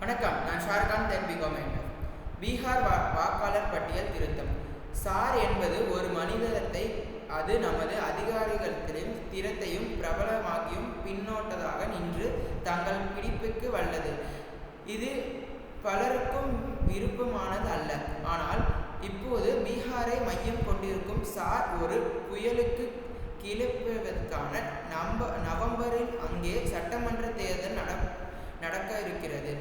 வணக்கம் நான் ஷாருக்கான் தென் பிகோமேண்டர் பீகார் வா வாக்காளர் பட்டியல் திருத்தம். சார் என்பது ஒரு மனிதத்தை அது நமது அதிகாரிகளத்திலும் திறத்தையும் பிரபலமாகியும் பின்னோட்டதாக நின்று தங்கள் பிடிப்புக்கு வல்லது. இது பலருக்கும் விருப்பமானது அல்ல. ஆனால் இப்போது பீகாரை மையம் கொண்டிருக்கும் சார் ஒரு புயலுக்கு கிளப்புவதற்கான நம்ப நவம்பரில் அங்கே சட்டமன்ற தேர்தல் நட நடக்க இருக்கிறது.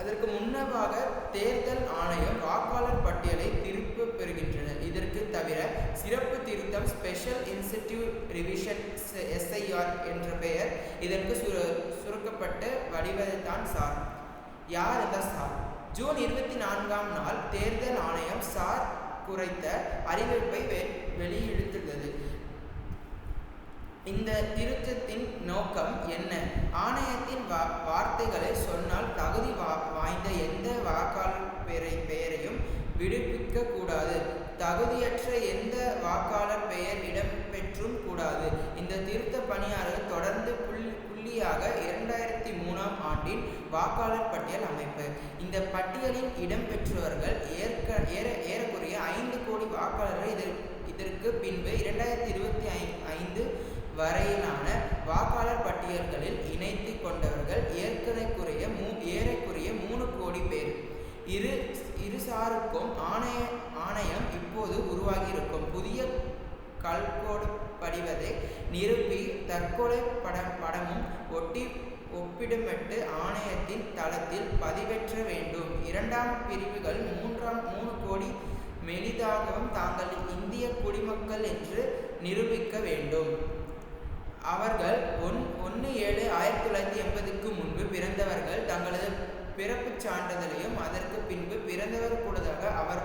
அதற்கு முன்னதாக தேர்தல் ஆணையம் வாக்காளர் பட்டியலை திருப்ப பெறுகின்றன. இதற்கு தவிர சிறப்பு திருத்தம் ஸ்பெஷல் இன்ஸ்டிடியூட் ரிவிஷன் எஸ்ஐஆர் என்ற பெயர் இதற்கு சுரு சுருக்கப்பட்ட வடிவதைத்தான் சார். யார் இந்த சார்? ஜூன் இருபத்தி நான்காம் நாள் தேர்தல் ஆணையம் சார் குறைத்த அறிவிப்பை வெ வெளியிடுத்துள்ளது இந்த திருத்தத்தின் நோக்கம் என்ன? ஆணையத்தின் வா வார்த்தைகளை சொன்னால் தகுதி வா வாய்ந்த எந்த வாக்காளர் பெயரை பெயரையும் விடுவிக்க கூடாது தகுதியற்ற எந்த வாக்காளர் பெயர் இடம்பெற்றும் கூடாது. இந்த திருத்த பணியாளர்கள் தொடர்ந்து புள்ளி புள்ளியாக இரண்டாயிரத்தி மூணாம் ஆண்டின் வாக்காளர் பட்டியல் அமைப்பு. இந்த பட்டியலில் இடம்பெற்றவர்கள் ஏற்க ஏற ஏறக்குறைய ஐந்து கோடி வாக்காளர்கள் இதற்கு இதற்கு பின்பு இரண்டாயிரத்தி இருபத்தி ஐ ஐந்து வரையிலான வாக்காளர் பட்டியல்களில் இணைத்து கொண்டவர்கள் ஏற்கனக்குரிய மூ ஏறக்குறைய மூணு கோடி பேர். இரு இருசாருக்கும் ஆணைய ஆணையம் இப்போது உருவாகியிருக்கும். புதிய கல்கோடு படிவதை நிரூபி தற்கொலை படம் படமும் ஒட்டி ஒப்பிடமிட்டு ஆணையத்தின் தளத்தில் பதிவேற்ற வேண்டும். இரண்டாம் பிரிவுகள் மூன்றாம் மூணு கோடி மெலிதாகவும் தாங்கள் இந்திய குடிமக்கள் என்று நிரூபிக்க வேண்டும். அவர்கள் ஒன் ஒன்று ஏழு ஆயிரத்தி தொள்ளாயிரத்தி எண்பதுக்கு முன்பு பிறந்தவர்கள். தங்களது பிறப்பு சான்றிதழையும் அதற்கு பின்பு பிறந்தவர் கூடதாக அவர்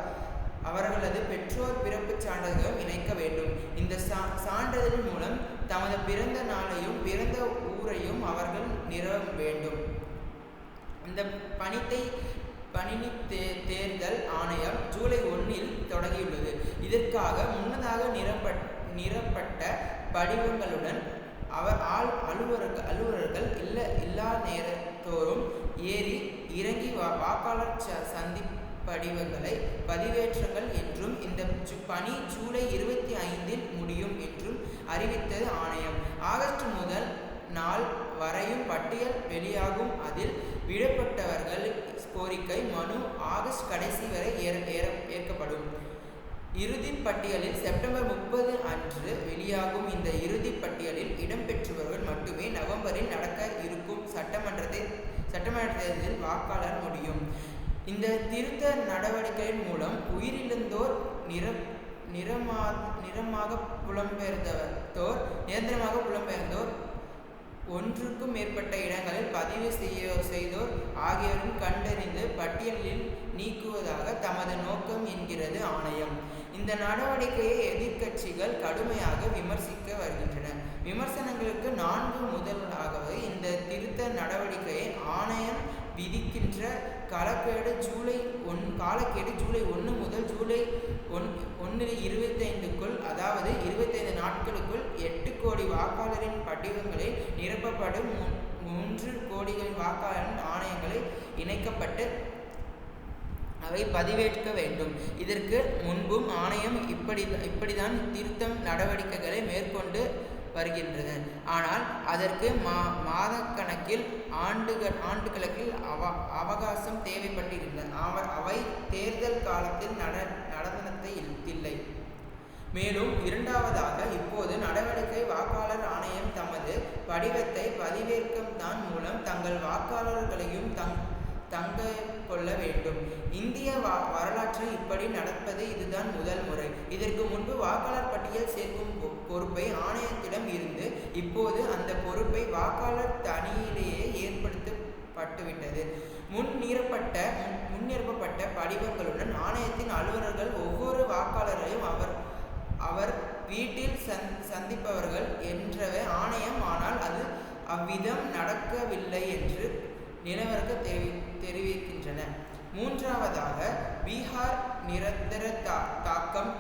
அவர்களது பெற்றோர் பிறப்புச் சான்றிதழையும் இணைக்க வேண்டும். இந்த சா சான்றிதழின் மூலம் தமது பிறந்த நாளையும் பிறந்த ஊரையும் அவர்கள் நிறுவ வேண்டும். இந்த பணித்தை பணினி தே தேர்தல் ஆணையம் ஜூலை ஒன்றில் தொடங்கியுள்ளது. இதற்காக முன்னதாக நிரப்பட் நிரப்பட்ட படிவங்களுடன் அவர் ஆள் அலுவலர்கள் அலுவலர்கள் இல்ல இல்லா நேரத்தோறும் ஏறி இறங்கி வா வாக்காளர் ச சந்தி படிவங்களை பதிவேற்றங்கள் என்றும் இந்த பணி ஜூலை இருபத்தி ஐந்தில் முடியும் என்றும் அறிவித்தது ஆணையம். ஆகஸ்ட் முதல் நாள் வரையும் பட்டியல் வெளியாகும் அதில் விடப்பட்டவர்கள் கோரிக்கை மனு ஆகஸ்ட் கடைசி வரை ஏற ஏற ஏற்கப்படும். இறுதி பட்டியலில் செப்டம்பர் முப்பது அன்று வெளியாகும் இந்த இறுதிப் பட்டியலில் இடம்பெற்றவர்கள் மட்டுமே நவம்பரில் நடக்க இருக்கும் சட்டமன்றத்தை சட்டமன்ற தேர்தலில் வாக்காளர் முடியும். இந்த திருத்த நடவடிக்கையின் மூலம் உயிரிழந்தோர் நிற நிறமா நிறமாக புலம்பெயர்ந்தோர் நிரந்தரமாக புலம்பெயர்ந்தோர் ஒன்றுக்கும் மேற்பட்ட இடங்களில் பதிவு செய்ய செய்தோர் ஆகியோரும் கண்டறிந்து பட்டியலில் நீக்குவதாக தமது நோக்கம் என்கிறது ஆணையம். இந்த நடவடிக்கையை எதிர்க்கட்சிகள் கடுமையாக விமர்சிக்க வருகின்றன. விமர்சனங்களுக்கு நான்கு முதலாகவே இந்த திருத்த நடவடிக்கையை ஆணையம் காலக்கேடு ஜூலை ஒன் காலக்கேடு ஜூலை ஒன்று முதல் ஜூலை ஒன் ஒன்று இருபத்தைந்துக்குள் அதாவது இருபத்தைந்து நாட்களுக்குள் எட்டு கோடி வாக்காளரின் படிவங்களில் நிரப்பப்படும். மூன்று கோடிகள் வாக்காளரின் ஆணையங்களை இணைக்கப்பட்டு அவை பதிவேற்க வேண்டும். இதற்கு முன்பும் ஆணையம் இப்படி இப்படிதான் திருத்தம் நடவடிக்கைகளை மேற்கொண்டு வருகின்றன. ஆனால் அதற்கு மா மாதக்கணக்கில் ஆண்டுகள் ஆண்டுகளுக்கு அவ அவகாசம் தேவைப்பட்டிருந்தன அவர் அவை தேர்தல் காலத்தில் நட நடனத்தை இல்லை மேலும் இரண்டாவதாக இப்போது நடவடிக்கை வாக்காளர் ஆணையம் தமது படிவத்தை பதிவேற்கும் தான் மூலம் தங்கள் வாக்காளர்களையும் தங் தங்க கொள்ள வேண்டும். இந்திய வா வரலாற்றில் இப்படி நடப்பது இதுதான் முதல் முறை. இதற்கு முன்பு வாக்காளர் பட்டியல் சேர்க்கும் பொறுப்பை ஆணையத்திடம் இருந்து இப்போது அந்த பொறுப்பை வாக்காளர் தனியிலேயே ஏற்படுத்தப்பட்டுவிட்டது. முன் நீரப்பட்ட முன்னிரப்பப்பட்ட படிவங்களுடன் ஆணையத்தின் அலுவலர்கள் ஒவ்வொரு வாக்காளரையும் அவர் அவர் வீட்டில் சந் சந்திப்பவர்கள் என்றவே ஆணையம் ஆனால் அது அவ்விதம் நடக்கவில்லை என்று நிலவரக்க தெரிவித்தார் தெரிவிக்கின்றன. மூன்றாவதாக பீகார் நிரந்தர தா தாக்கம்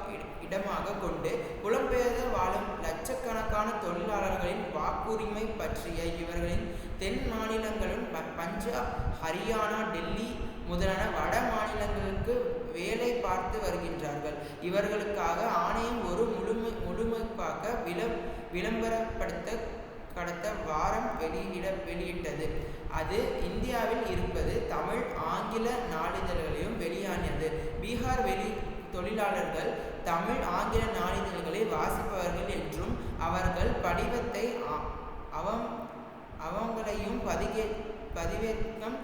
இடமாக கொண்டு புலம்பெயர்ந்து வாழும் லட்சக்கணக்கான தொழிலாளர்களின் வாக்குரிமை பற்றிய இவர்களின் தென் மாநிலங்களும் பஞ்சாப் ஹரியானா டெல்லி முதலான வட மாநிலங்களுக்கு வேலை பார்த்து வருகின்றார்கள். இவர்களுக்காக ஆணையம் ஒரு முழுமை முழுமைப்பாக விளம் விளம்பரப்படுத்த கடத்த வாரம் வெளியிட வெளியிட்டது. அது இந்தியாவில் இருப்பது தமிழ் ஆங்கில நாளிதழ்களையும் வெளியானது. பீகார் வெளி தொழிலாளர்கள் தமிழ் ஆங்கில நாளிதழ்களை வாசிப்பவர்கள் என்றும் அவர்கள் படிவத்தை அவம் அவங்களையும் பதிகே பதிவேற்கம்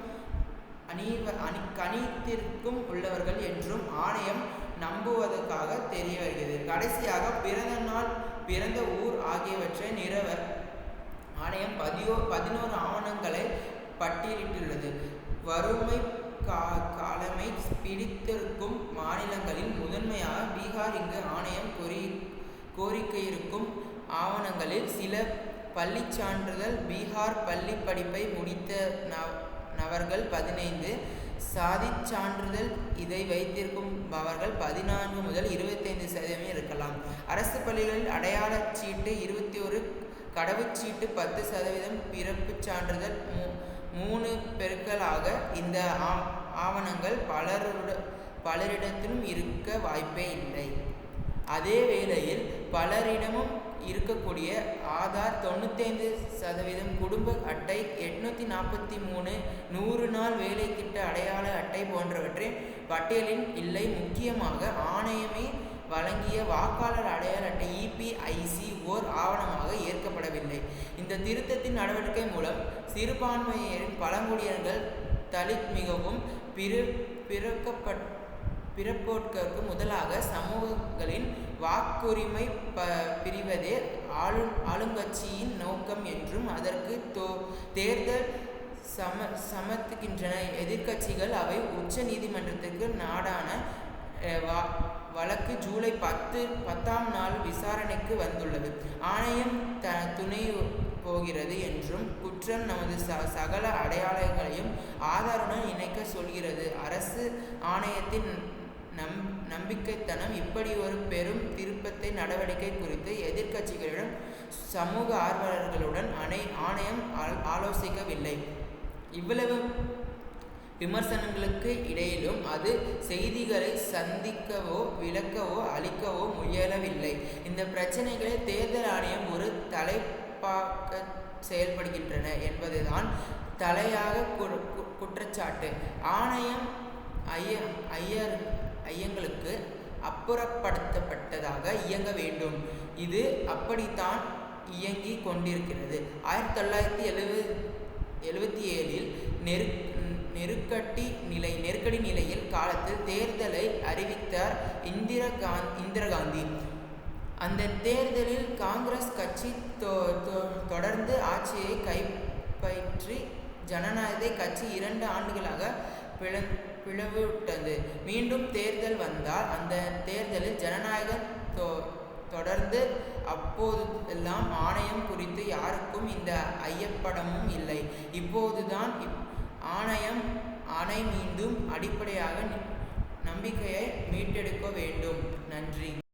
அணிவ அணி கணித்திற்கும் உள்ளவர்கள் என்றும் ஆணையம் நம்புவதற்காக தெரிய வருகிறது. கடைசியாக பிறந்த நாள் பிறந்த ஊர் ஆகியவற்றை நிறுவ ஆணையம் பதியோ பதினோரு ஆவணங்களை பட்டியலிட்டுள்ளது. வறுமை கா காலமை பிடித்திருக்கும் மாநிலங்களில் முதன்மையாக பீகார் இங்கு ஆணையம் கோரி கோரிக்கையிருக்கும் ஆவணங்களில் சில பள்ளி சான்றிதழ் பீகார் பள்ளி படிப்பை முடித்த நபர்கள் பதினைந்து சாதி சான்றிதழ் இதை வைத்திருக்கும் அவர்கள் பதினான்கு முதல் இருபத்தைந்து சதவீதம் இருக்கலாம். அரசு பள்ளிகளில் அடையாள சீட்டு இருபத்தி ஒரு கடவுச்சீட்டு பத்து சதவீதம் பிறப்பு சான்றிதழ் மூ மூணு பெருக்களாக இந்த ஆவணங்கள் பலருட பலரிடத்திலும் இருக்க வாய்ப்பே இல்லை. அதே வேளையில் பலரிடமும் இருக்கக்கூடிய ஆதார் தொண்ணூத்தைந்து சதவீதம் குடும்ப அட்டை எட்நூற்றி நாற்பத்தி மூணு நூறு நாள் வேலை திட்ட அடையாள அட்டை போன்றவற்றை பட்டியலில் இல்லை. முக்கியமாக ஆணையமே வழங்கிய வாக்காளர் அடையாள அட்டை இபிஐசி ஓர் ஆவணமாக ஏற்கப்படவில்லை. இந்த திருத்தத்தின் நடவடிக்கை மூலம் சிறுபான்மையினரின் பழங்குடியினர்கள் தலித் மிகவும் பிற பிறக்கப்பட் பிறப்போட்கு முதலாக சமூகங்களின் வாக்குரிமை ப பிரிவதே ஆளு ஆளுங்கட்சியின் நோக்கம் என்றும் அதற்கு தோ தேர்தல் சம சமர்த்துகின்றன. எதிர்க்கட்சிகள் அவை உச்ச நீதிமன்றத்திற்கு நாடான வா வழக்கு ஜூலை பத்து பத்தாம் நாள் விசாரணைக்கு வந்துள்ளது. ஆணையம் த துணை போகிறது என்றும் குற்றம் நமது ச சகல அடையாளங்களையும் ஆதாருடன் இணைக்க சொல்கிறது. அரசு ஆணையத்தின் நம் நம்பிக்கைத்தனம் இப்படி ஒரு பெரும் திருப்பத்தை நடவடிக்கை குறித்து எதிர்க்கட்சிகளிடம் சமூக ஆர்வலர்களுடன் அணை ஆணையம் ஆலோசிக்கவில்லை. இவ்வளவு விமர்சனங்களுக்கு இடையிலும் அது செய்திகளை சந்திக்கவோ விளக்கவோ அளிக்கவோ முயலவில்லை. இந்த பிரச்சனைகளை தேர்தல் ஆணையம் ஒரு தலைப்பாக்க செயல்படுகின்றன என்பதுதான் தலையாக குற்றச்சாட்டு. ஆணையம் ஐய ஐயர் ஐயங்களுக்கு அப்புறப்படுத்தப்பட்டதாக இயங்க வேண்டும். இது அப்படித்தான் இயங்கி கொண்டிருக்கிறது. ஆயிரத்தி தொள்ளாயிரத்தி எழுபது எழுபத்தி ஏழில் நெரு நெருக்கடி நிலை நெருக்கடி நிலையில் காலத்தில் தேர்தலை அறிவித்தார் இந்திரா காந்த் இந்திரா காந்தி. அந்த தேர்தலில் காங்கிரஸ் கட்சி தொடர்ந்து ஆட்சியை கைப்பற்றி ஜனநாயக கட்சி இரண்டு ஆண்டுகளாக பிள பிளவுவிட்டது மீண்டும் தேர்தல் வந்தால் அந்த தேர்தலில் ஜனநாயகம் தொடர்ந்து அப்போதெல்லாம் ஆணையம் குறித்து யாருக்கும் இந்த ஐயப்படமும் இல்லை. இப்போதுதான் இப் ஆணையம் ஆணை மீண்டும் அடிப்படையாக நம்பிக்கையை மீட்டெடுக்க வேண்டும். நன்றி.